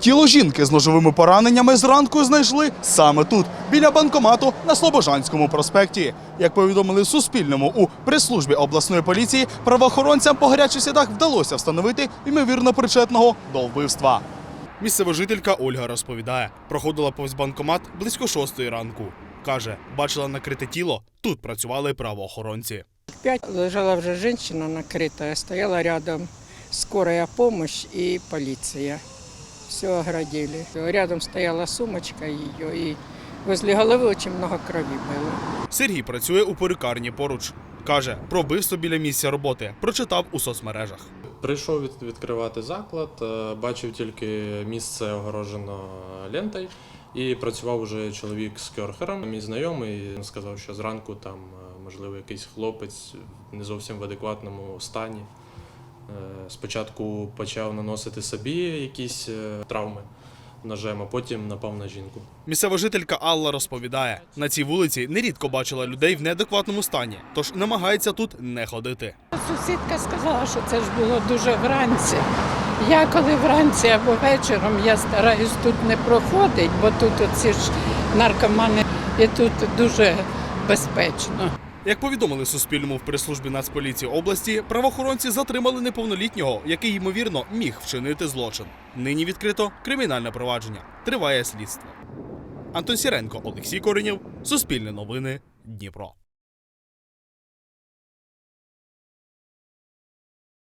Тіло жінки з ножовими пораненнями зранку знайшли саме тут, біля банкомату на Слобожанському проспекті. Як повідомили Суспільному у прес-службі обласної поліції, правоохоронцям по гарячих слідах вдалося встановити ймовірно причетного до вбивства. Місцева жителька Ольга розповідає, проходила повз банкомат близько шостої ранку. Каже, бачила накрите тіло. Тут працювали правоохоронці. Пять лежала уже женщина накрытая, стояла рядом скорая помощь и полиция. Все оградили. Рядом стояла сумочка ее, и возле головы очень много крови было. Сергій працює у перукарні поруч. Каже, про вбивство біля місця роботи прочитав у соцмережах. Прийшов від, відкривати заклад, е, бачив тільки місце огорожено лентою і працював уже чоловік з кьорхером. Мій знайомий він сказав, що зранку там, е, можливо, якийсь хлопець не зовсім в адекватному стані. Е, Спочатку почав наносити собі якісь е, травми ножем, а потім напав на жінку. Місцева жителька Алла розповідає, на цій вулиці нерідко бачила людей в неадекватному стані, тож намагається тут не ходити. Сусідка сказала, що це ж було дуже вранці. Я коли вранці або вечором я стараюсь тут не проходити, бо тут оці ж наркомани і тут дуже безпечно. Як повідомили Суспільному в прес-службі Нацполіції області, правоохоронці затримали неповнолітнього, який ймовірно міг вчинити злочин. Нині відкрито кримінальне провадження. Триває слідство. Антон Сіренко, Олексій Коренєв, Суспільне новини, Дніпро.